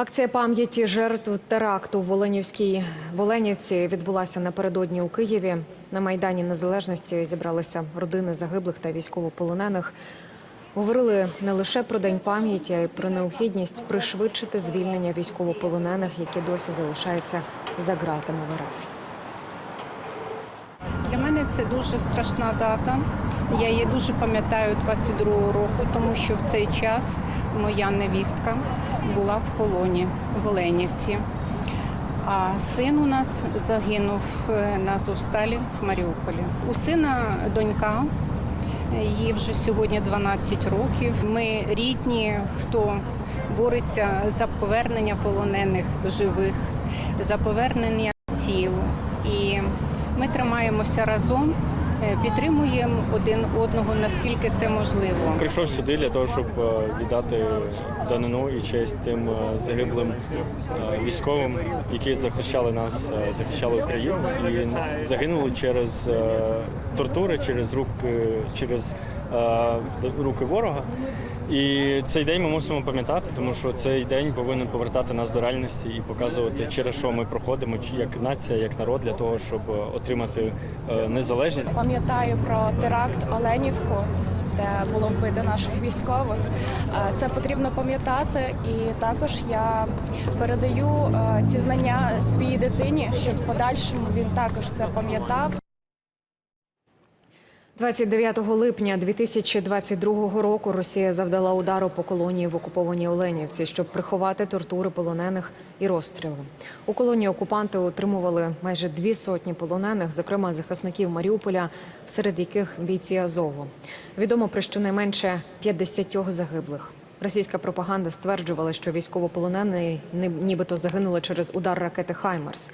Акція пам'яті жертв теракту в Воленівській Воленівці відбулася напередодні у Києві. На майдані Незалежності зібралися родини загиблих та військовополонених. Говорили не лише про день пам'яті, а й про необхідність пришвидшити звільнення військовополонених, які досі залишаються за ґратами в РФ. Для мене це дуже страшна дата. Я її дуже пам'ятаю 22-го року, тому що в цей час моя невістка була в полоні в Оленівці. А син у нас загинув е, на Зовсталі в Маріуполі. У сина донька, їй вже сьогодні 12 років. Ми рідні, хто бореться за повернення полонених живих, за повернення тіл. І ми тримаємося разом, підтримуємо один одного наскільки це можливо. Прийшов сюди для того, щоб е, віддати данину і честь тим е, загиблим е, військовим, які захищали нас, е, захищали Україну і загинули через е, тортури, через руки, через е, руки ворога. І цей день ми мусимо пам'ятати, тому що цей день повинен повертати нас до реальності і показувати, через що ми проходимо, як нація, як народ, для того, щоб е, отримати е, незалежність. Пам'ятаю про теракт Оленівку, де було вбито наших військових. Е, Це потрібно пам'ятати, і також я передаю ці знання своїй дитині, щоб в подальшому він також це пам'ятав. 29 липня 2022 року Росія завдала удару по колонії в окупованій Оленівці, щоб приховати тортури полонених і розстріли. У колонії окупанти утримували майже дві сотні полонених, зокрема захисників Маріуполя, серед яких бійці Азову. Відомо про щонайменше 50 загиблих. Російська пропаганда стверджувала, що військовополонені нібито загинули через удар ракети Хаймерс.